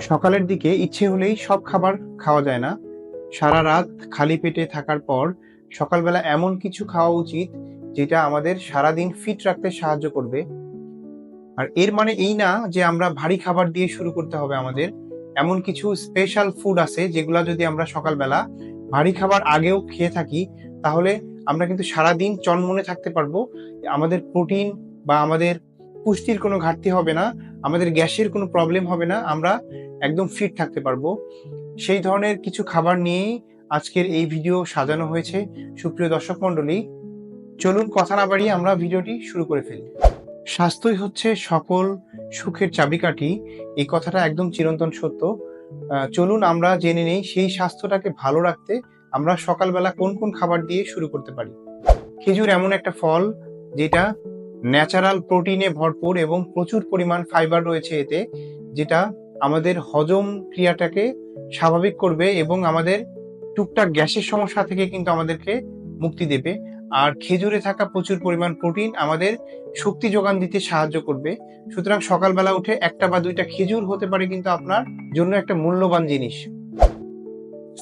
সকালের দিকে ইচ্ছে হলেই সব খাবার খাওয়া যায় না। সারা রাত খালি পেটে থাকার পর সকালবেলা এমন কিছু খাওয়া উচিত যেটা আমাদের সারাদিন ফিট রাখতে সাহায্য করবে। আর এর মানে এই না যে আমরা ভারী খাবার দিয়ে শুরু করতে হবে আমাদের। এমন কিছু স্পেশাল ফুড আছে যেগুলা যদি আমরা সকালবেলা ভারী খাবার আগেও খেয়ে থাকি, তাহলে আমরা কিন্তু সারাদিন চনমনে থাকতে পারব। আমাদের প্রোটিন বা আমাদের পুষ্টির কোনো ঘাটতি হবে না। আমাদের গ্যাসের কোনো প্রবলেম হবে না, আমরা একদম ফিট থাকতে পারব। সেই ধরনের কিছু খাবার নিয়েই আজকের এই ভিডিও সাজানো হয়েছে। সুপ্রিয় দর্শক মণ্ডলী, চলুন কথা না বাড়িয়ে আমরা ভিডিওটি শুরু করে ফেলি। স্বাস্থ্যই হচ্ছে সকল সুখের চাবিকাঠি, এই কথাটা একদম চিরন্তন সত্য। চলুন আমরা জেনে নেই সেই স্বাস্থ্যটাকে ভালো রাখতে আমরা সকালবেলা কোন কোন খাবার দিয়ে শুরু করতে পারি। খেজুর এমন একটা ফল যেটা ন্যাচারাল প্রোটিনে ভরপুর এবং প্রচুর পরিমাণ ফাইবার রয়েছে এতে, যেটা আমাদের হজম ক্রিয়াটাকে স্বাভাবিক করবে এবং আমাদের টুকটাক গ্যাসের সমস্যা থেকে কিন্তু আমাদেরকে মুক্তি দেবে। আর খেজুরে থাকা প্রচুর পরিমাণ প্রোটিন আমাদের শক্তি যোগান দিতে সাহায্য করবে। সুতরাং সকালবেলা উঠে একটা বা দুইটা খেজুর হতে পারে কিন্তু আপনার জন্য একটা মূল্যবান জিনিস।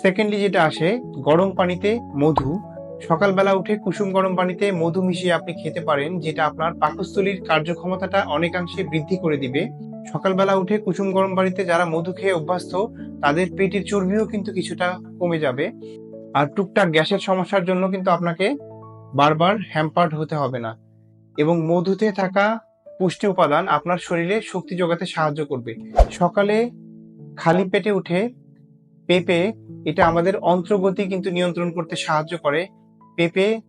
সেকেন্ডলি যেটা আসে, গরম পানিতে মধু। সকালবেলা উঠে কুসুম গরম পানিতে মধু মিশিয়ে আপনি খেতে পারেন, যেটা আপনার পাকস্থলীর কার্যক্ষমতাটা অনেকাংশে বৃদ্ধি করে দিবে। সকালবেলা উঠে কুসুম গরম পানিতে যারা মধু খেয়ে অভ্যস্ত, তাদের পেটের চর্বিও কিন্তু কিছুটা কমে যাবে। আর টুকটাক গ্যাসের সমস্যার জন্য কিন্তু আপনাকে বারবার হ্যাম্পার্ড হতে হবে না। এবং মধুতে থাকা পুষ্টি উপাদান আপনার শরীরে শক্তি যোগাতে সাহায্য করবে। সকালে খালি পেটে উঠে পেঁপে, এটা আমাদের অন্ত্রগতি কিন্তু নিয়ন্ত্রণ করতে সাহায্য করে। পেঁপে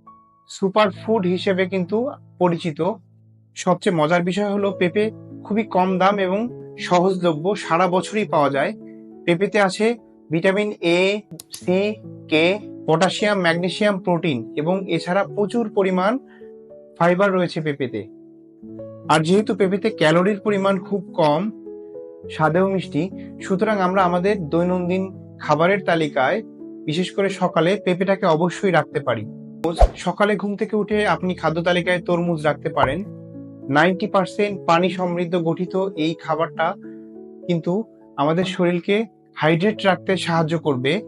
সুপার ফুড হিসেবে কিন্তু পরিচিত। সবচেয়ে মজার বিষয় হলো পেঁপে খুবই কম দাম এবং সহজলভ্য, সারা বছরই পাওয়া যায়। পেঁপেতে আছে vitamin A C K potassium, magnesium, protein এবং এছাড়া প্রচুর পরিমাণ ফাইবার রয়েছে পেঁপেতে। আর যেহেতু পেঁপেতে ক্যালোরির পরিমাণ খুব কম, স্বাদেও মিষ্টি, সুতরাং আমরা আমাদের দৈনন্দিন খাবারের তালিকায়, বিশেষ করে সকালে, পেঁপেটাকে অবশ্যই রাখতে পারি। সকালে ঘুম থেকে উঠে আপনি খাদ্য তালিকায় তরমুজ রাখতে পারেন। নাইনটি পার্সেন্ট পানি সমৃদ্ধ গঠিত এই খাবারটা কিন্তু আমাদের শরীরকে হাইড্রেট রাখতে সাহায্য করবে।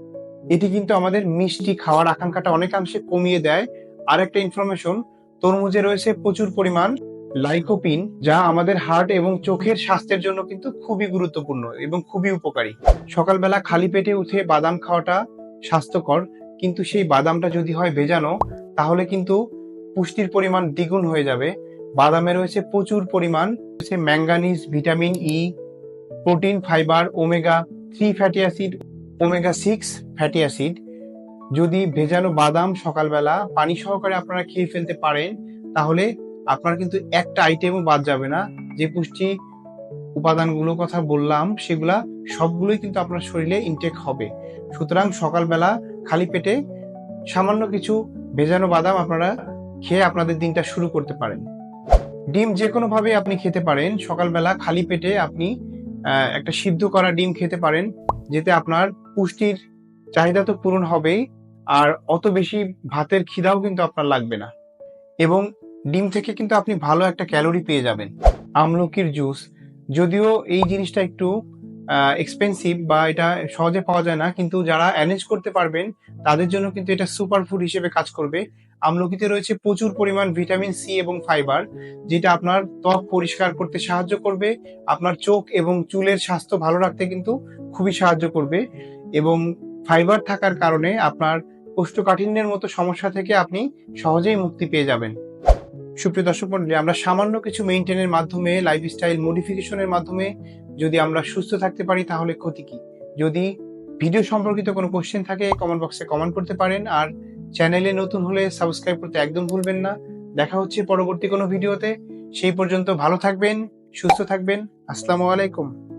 এটি কিন্তু আমাদের মিষ্টি খাওয়ার আকাঙ্ক্ষাটা অনেকাংশে কমিয়ে দেয়। আর একটা ইনফরমেশন তরমুজে রয়েছে প্রচুর পরিমাণ লাইকোপিন যা আমাদের হার্ট এবং চোখের স্বাস্থ্যের জন্য কিন্তু খুবই গুরুত্বপূর্ণ এবং খুবই উপকারী। সকালবেলা খালি পেটে উঠে বাদাম খাওয়াটা স্বাস্থ্যকর কিন্তু সেই বাদামটা যদি হয় ভেজানো, তাহলে কিন্তু পুষ্টির পরিমাণ দ্বিগুণ হয়ে যাবে। বাদামে রয়েছে প্রচুর পরিমাণ। রয়েছে manganese, vitamin E protein, fibre, omega three fatty acid, omega six fatty acid. যদি ভেজানো বাদাম সকালবেলা পানি সহকারে আপনারা খেয়ে ফেলতে পারেন, তাহলে আপনার কিন্তু একটা আইটেমও বাদ যাবে না। যে পুষ্টি উপাদানগুলোর কথা বললাম, সেগুলা সবগুলোই কিন্তু আপনার শরীরে ইনটেক হবে। সুতরাং সকালবেলা খালি পেটে সামান্য কিছু ভেজানো বাদাম আপনারা খেয়ে আপনাদের দিনটা শুরু করতে পারেন। ডিম যে কোনো ভাবে আপনি খেতে পারেন, সকালবেলা খালি পেটে আপনি একটা সিদ্ধ করা ডিম খেতে পারেন, যেতে আপনার পুষ্টির চাহিদা তো পূরণ হবেই, আর অত বেশি ভাতের খিদাও কিন্তু আপনার লাগবে না। এবং ডিম থেকে কিন্তু আপনি ভালো একটা ক্যালোরি পেয়ে যাবেন। আমলকির জুস, যদিও এই জিনিসটা একটু এক্সপেন্সিভ বা এটা সহজে পাওয়া যায় না, কিন্তু যারা অ্যারেঞ্জ করতে পারবেন, তাদের জন্য কিন্তু এটা সুপার ফুড হিসেবে কাজ করবে। আমলকিতে রয়েছে প্রচুর পরিমাণ ভিটামিন সি এবং ফাইবার যেটা আপনার ত্বক পরিষ্কার করতে সাহায্য করবে, আপনার চোখ এবং চুলের স্বাস্থ্য ভালো রাখতে কিন্তু খুবই সাহায্য করবে এবং ফাইবার থাকার কারণে আপনার কোষ্ঠকাঠিন্যের মতো সমস্যা থেকে আপনি সহজেই মুক্তি পেয়ে যাবেন। সুপ্রিয় দর্শক মন্ডলী, আমরা সামান্য কিছু মেনটেনের মাধ্যমে লাইফস্টাইল মডিফিকেশনের মাধ্যমে যদি আমরা সুস্থ থাকতে পারি, তাহলে ক্ষতি কি? যদি ভিডিও সম্পর্কিত কোনো কোশ্চেন থাকে কমেন্ট বক্সে কমেন্ট করতে পারেন। আর চ্যানেলে নতুন হলে সাবস্ক্রাইব করতে একদম ভুলবেন না। দেখা হচ্ছে পরবর্তী কোনো ভিডিওতে সেই পর্যন্ত ভালো থাকবেন, সুস্থ থাকবেন। আসসালামু আলাইকুম।